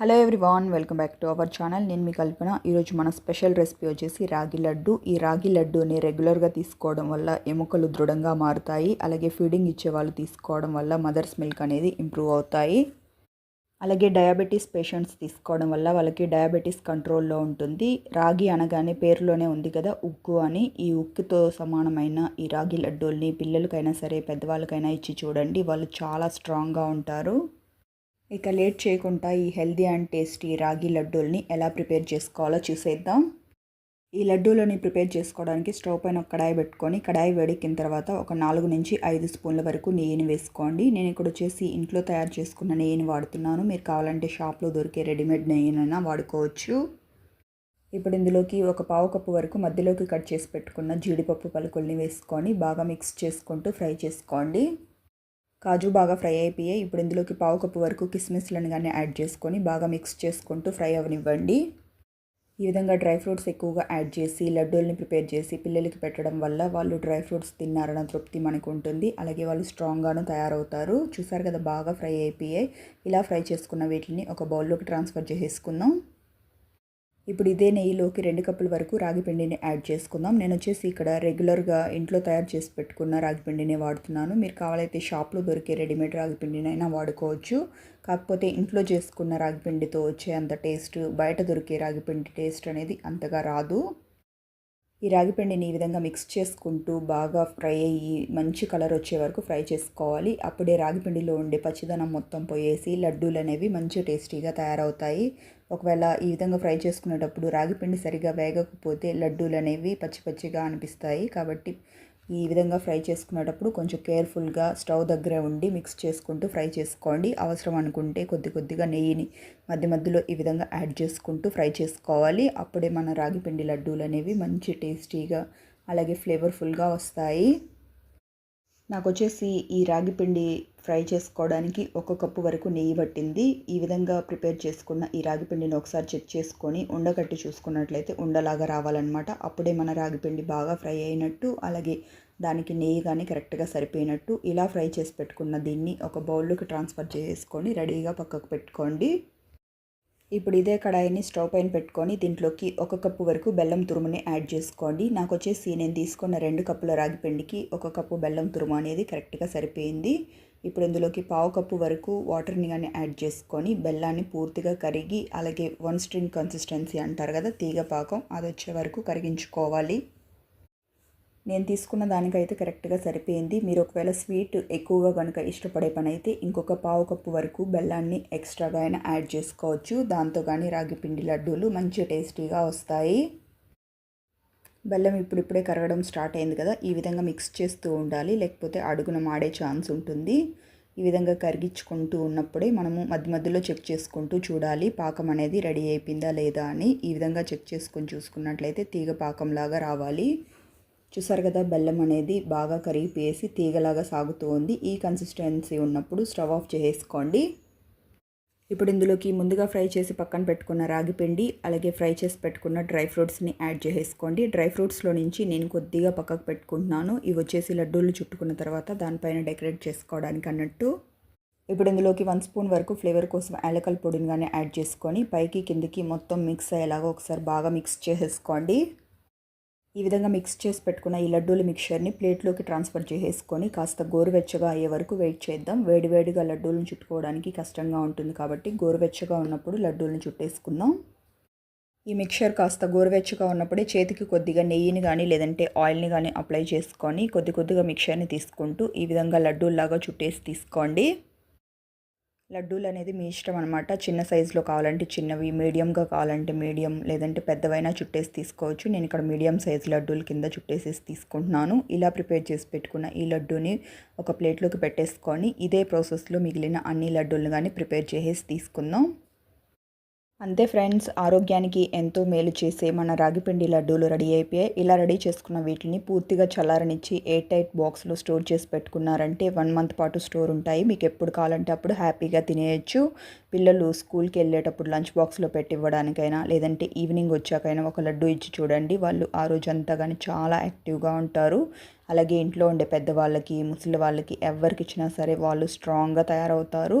Hello everyone welcome back to our channel నేను మీ కల్పన. ఈరోజు మన స్పెషల్ రెసిపీ వచ్చేసి రాగి లడ్డు. ఈ రాగి లడ్డూని రెగ్యులర్గా తీసుకోవడం వల్ల ఎముకలు దృఢంగా మారుతాయి. అలాగే ఫీడింగ్ ఇచ్చే వాళ్ళు తీసుకోవడం వల్ల మదర్స్ మిల్క్ అనేది ఇంప్రూవ్ అవుతాయి. అలాగే డయాబెటీస్ పేషెంట్స్ తీసుకోవడం వల్ల వాళ్ళకి డయాబెటీస్ కంట్రోల్లో ఉంటుంది. రాగి అనగానే పేరులోనే ఉంది కదా ఉక్కు అని. ఈ ఉక్కుతో సమానమైన ఈ రాగి లడ్డూల్ని పిల్లలకైనా సరే పెద్దవాళ్ళకైనా ఇచ్చి చూడండి. వాళ్ళు చాలా స్ట్రాంగ్గా ఉంటారు. ఇక లేట్ చేయకుండా ఈ హెల్దీ అండ్ టేస్టీ రాగి లడ్డూల్ని ఎలా ప్రిపేర్ చేసుకోవాలో చూసేద్దాం. ఈ లడ్డూలని ప్రిపేర్ చేసుకోవడానికి స్టవ్ పైన ఒక కడాయి పెట్టుకొని కడాయి వేడెక్కిన తర్వాత ఒక నాలుగు నుంచి ఐదు స్పూన్ల వరకు నెయ్యిని వేసుకోండి. నేను ఇక్కడ వచ్చేసి ఇంట్లో తయారు చేసుకున్న నెయ్యిని వాడుతున్నాను. మీరు కావాలంటే షాప్లో దొరికే రెడీమేడ్ నెయ్యినైనా వాడుకోవచ్చు. ఇప్పుడు ఇందులోకి ఒక పావు కప్పు వరకు మధ్యలోకి కట్ చేసి పెట్టుకున్న జీడిపప్పు పలుకుల్ని వేసుకొని బాగా మిక్స్ చేసుకుంటూ ఫ్రై చేసుకోండి. కాజు బాగా ఫ్రై అయిపోయాయి ఇప్పుడు ఇందులోకి పావు కప్పు వరకు కిస్మిస్లను కానీ యాడ్ చేసుకొని బాగా మిక్స్ చేసుకుంటూ ఫ్రై అవనివ్వండి. ఈ విధంగా డ్రై ఫ్రూట్స్ ఎక్కువగా యాడ్ చేసి లడ్డూల్ని ప్రిపేర్ చేసి పిల్లలకి పెట్టడం వల్ల వాళ్ళు డ్రై ఫ్రూట్స్ తిన్నారన్న తృప్తి మనకు ఉంటుంది. అలాగే వాళ్ళు స్ట్రాంగ్గాను తయారవుతారు. చూసారు కదా బాగా ఫ్రై అయిపోయాయి. ఇలా ఫ్రై చేసుకున్న వీటిని ఒక బౌల్లోకి ట్రాన్స్ఫర్ చేసేసుకుందాం. ఇప్పుడు ఇదే నెయ్యిలోకి రెండు కప్పుల వరకు రాగి పిండిని యాడ్ చేసుకుందాం. నేను వచ్చేసి ఇక్కడ రెగ్యులర్గా ఇంట్లో తయారు చేసి పెట్టుకున్న రాగి పిండిని వాడుతున్నాను. మీరు కావాలైతే షాప్లో దొరికే రెడీమేడ్ రాగి పిండినైనా వాడుకోవచ్చు. కాకపోతే ఇంట్లో చేసుకున్న రాగి పిండితో వచ్చే అంత టేస్ట్ బయట దొరికే రాగి పిండి టేస్ట్ అనేది అంతగా రాదు. ఈ రాగిపిండిని ఈ విధంగా మిక్స్ చేసుకుంటూ బాగా ఫ్రై అయ్యి మంచి కలర్ వచ్చే వరకు ఫ్రై చేసుకోవాలి. అప్పుడే రాగిపిండిలో ఉండే పచ్చిదనం మొత్తం పోయేసి లడ్డూలు అనేవి మంచి టేస్టీగా తయారవుతాయి. ఒకవేళ ఈ విధంగా ఫ్రై చేసుకునేటప్పుడు రాగిపిండి సరిగా వేగకపోతే లడ్డూలు అనేవి పచ్చి పచ్చిగా అనిపిస్తాయి. కాబట్టి ఈ విధంగా ఫ్రై చేసుకునేటప్పుడు కొంచెం కేర్ఫుల్గా స్టవ్ దగ్గర ఉండి మిక్స్ చేసుకుంటూ ఫ్రై చేసుకోండి. అవసరం అనుకుంటే కొద్ది కొద్దిగా నెయ్యిని మధ్య మధ్యలో ఈ విధంగా యాడ్ చేసుకుంటూ ఫ్రై చేసుకోవాలి. అప్పుడే మన రాగి పిండి లడ్డూలు అనేవి మంచి టేస్టీగా అలాగే ఫ్లేవర్ఫుల్గా వస్తాయి. నాకు వచ్చేసి ఈ రాగి పిండి ఫ్రై చేసుకోవడానికి ఒక కప్పు వరకు నెయ్యి పట్టింది. ఈ విధంగా ప్రిపేర్ చేసుకున్న ఈ రాగి పిండిని ఒకసారి చెక్ చేసుకొని ఉండగట్టి చూసుకున్నట్లయితే ఉండలాగా రావాలన్నమాట. అప్పుడే మన రాగి పిండి బాగా ఫ్రై అయినట్టు అలాగే దానికి నెయ్యి కానీ కరెక్ట్గా సరిపోయినట్టు ఇలా ఫ్రై చేసి పెట్టుకున్న దీన్ని ఒక బౌల్లోకి ట్రాన్స్ఫర్ చేసుకొని రెడీగా పక్కకు పెట్టుకోండి. ఇప్పుడు ఇదే కడాయిని స్టవ్ పైన పెట్టుకొని దీంట్లోకి ఒక కప్పు వరకు బెల్లం తురుముని యాడ్ చేసుకోండి. నాకు వచ్చేసి నేను తీసుకున్న రెండు కప్పుల రాగి పిండికి ఒక కప్పు బెల్లం తురుము అనేది కరెక్ట్గా సరిపోయింది. ఇప్పుడు ఇందులోకి పావు కప్పు వరకు వాటర్ని కానీ యాడ్ చేసుకొని బెల్లాన్ని పూర్తిగా కరిగి అలాగే వన్ స్ట్రింగ్ కన్సిస్టెన్సీ అంటారు కదా తీగ పాకం అది వచ్చే వరకు కరిగించుకోవాలి. నేను తీసుకున్న దానికైతే కరెక్ట్గా సరిపోయింది. మీరు ఒకవేళ స్వీట్ ఎక్కువగా కనుక ఇష్టపడే పని అయితే ఇంకొక పావు కప్పు వరకు బెల్లాన్ని ఎక్స్ట్రాగా అయినా యాడ్ చేసుకోవచ్చు. దాంతో కానీ రాగి పిండి లడ్డూలు మంచి టేస్టీగా వస్తాయి. బెల్లం ఇప్పుడిప్పుడే కరగడం స్టార్ట్ అయింది కదా ఈ విధంగా మిక్స్ చేస్తూ ఉండాలి. లేకపోతే అడుగున మాడే ఛాన్స్ ఉంటుంది. ఈ విధంగా కరిగించుకుంటూ ఉన్నప్పుడే మనము మధ్య మధ్యలో చెక్ చేసుకుంటూ చూడాలి. పాకం అనేది రెడీ అయిపోయిందా లేదా అని ఈ విధంగా చెక్ చేసుకొని చూసుకున్నట్లయితే తీగ పాకంలాగా రావాలి. చూసారు కదా బెల్లం అనేది బాగా కరిగిపోయేసి తీగలాగా సాగుతూ ఉంది. ఈ కన్సిస్టెన్సీ ఉన్నప్పుడు స్టవ్ ఆఫ్ చేసుకోండి ఇప్పుడు ఇందులోకి ముందుగా ఫ్రై చేసి పక్కన పెట్టుకున్న రాగి పిండి అలాగే ఫ్రై చేసి పెట్టుకున్న డ్రై ఫ్రూట్స్ని యాడ్ చేసుకోండి డ్రై ఫ్రూట్స్లో నుంచి నేను కొద్దిగా పక్కకు పెట్టుకుంటున్నాను. ఇవి వచ్చేసి లడ్డూలు చుట్టుకున్న తర్వాత దానిపైన డెకరేట్ చేసుకోవడానికి అన్నట్టు. ఇప్పుడు ఇందులోకి వన్ స్పూన్ వరకు ఫ్లేవర్ కోసం యాలకల్ పొడిని కానీ యాడ్ చేసుకొని పైకి కిందికి మొత్తం మిక్స్ అయ్యేలాగా ఒకసారి బాగా మిక్స్ చేసేసుకోండి. ఈ విధంగా మిక్స్ చేసి పెట్టుకున్న ఈ లడ్డూల మిక్చర్ని ప్లేట్లోకి ట్రాన్స్ఫర్ చేసేసుకొని కాస్త గోరువెచ్చగా అయ్యే వరకు వెయిట్ చేద్దాం. వేడివేడిగా లడ్డూలను చుట్టుకోవడానికి కష్టంగా ఉంటుంది కాబట్టి గోరువెచ్చగా ఉన్నప్పుడు లడ్డూలను చుట్టేసుకుందాం. ఈ మిక్చర్ కాస్త గోరువెచ్చగా ఉన్నప్పుడే చేతికి కొద్దిగా నెయ్యిని కానీ లేదంటే ఆయిల్ని కానీ అప్లై చేసుకొని కొద్ది కొద్దిగా మిక్చర్ని తీసుకుంటూ ఈ విధంగా లడ్డూల్లాగా చుట్టేసి తీసుకోండి. లడ్డూలు అనేది మీ ఇష్టం అనమాట చిన్న సైజులో కావాలంటే చిన్నవి మీడియంగా కావాలంటే మీడియం లేదంటే పెద్దవైనా చుట్టేసి తీసుకోవచ్చు. నేను ఇక్కడ మీడియం సైజు లడ్డూలు కింద చుట్టేసేసి తీసుకుంటున్నాను. ఇలా ప్రిపేర్ చేసి పెట్టుకున్న ఈ లడ్డూని ఒక ప్లేట్లోకి పెట్టేసుకొని ఇదే ప్రాసెస్లో మిగిలిన అన్ని లడ్డూలను కానీ ప్రిపేర్ చేసేసి తీసుకుందాం. అంతే ఫ్రెండ్స్ ఆరోగ్యానికి ఎంతో మేలు చేసే మన రాగిపిండి లడ్డూలు రెడీ అయిపోయాయి. ఇలా రెడీ చేసుకున్న వీటిని పూర్తిగా చల్లారనిచ్చి ఎయిర్ టైట్ బాక్స్లో స్టోర్ చేసి పెట్టుకున్నారంటే వన్ మంత్ పాటు స్టోర్ ఉంటాయి. మీకు ఎప్పుడు కావాలంటే అప్పుడు హ్యాపీగా తినేయచ్చు. పిల్లలు స్కూల్కి వెళ్ళేటప్పుడు లంచ్ బాక్స్లో పెట్టి ఇవ్వడానికైనా లేదంటే ఈవినింగ్ వచ్చాకైనా ఒక లడ్డు ఇచ్చి చూడండి. వాళ్ళు ఆ రోజు అంతా కానీ చాలా యాక్టివ్గా ఉంటారు. అలాగే ఇంట్లో ఉండే పెద్దవాళ్ళకి ముసలి వాళ్ళకి ఎవరికి ఇచ్చినా సరే వాళ్ళు స్ట్రాంగ్గా తయారవుతారు.